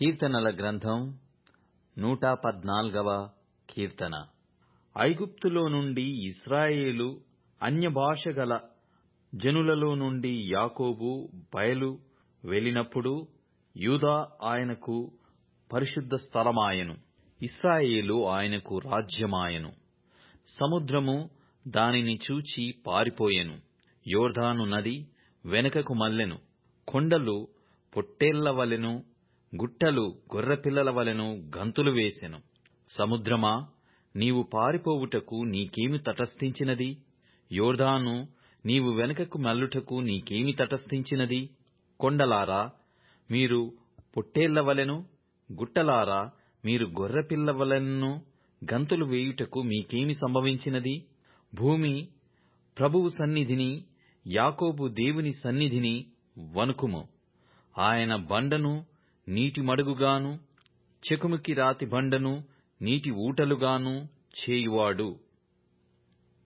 కీర్తనల గ్రంథం నూట పద్నాల్గవ కీర్తన. ఐగుప్తులో నుండి ఇస్రాయేలు అన్యభాష గల జనులలో నుండి యాకోబు బయలు వెళ్ళినప్పుడు యూదా ఆయనకు పరిశుద్ధ స్థలమాయెను. ఇస్రాయేలు ఆయనకు రాజ్యమాయెను. సముద్రము దానిని చూచి పారిపోయెను. యోర్ధాను నది వెనుకకు మల్లెను. కొండలు పొట్టేళ్ళ వలెను గుట్టలు గొర్రెపిల్లల వలెను గంతులు వేసెను. సముద్రమా? నీవు పారిపోవుటకు నీకేమి తటస్థించినది? యోర్దాను నీవు వెనుకకు మల్లుటకు నీకేమి తటస్థించినది? కొండలారా మీరు పొట్టేళ్ళ వలెను? గుట్టలారా మీరు గొర్రెపిల్ల వలెను గంతులు వేయుటకు మీకేమి సంభవించినది? భూమి ప్రభువు సన్నిధిని యాకోబు దేవుని సన్నిధిని వణుకుము. ఆయన బండను నీటి మడుగుగాను చెకుముకి రాతి బండను నీటి ఊటలుగాను చేయువాడు.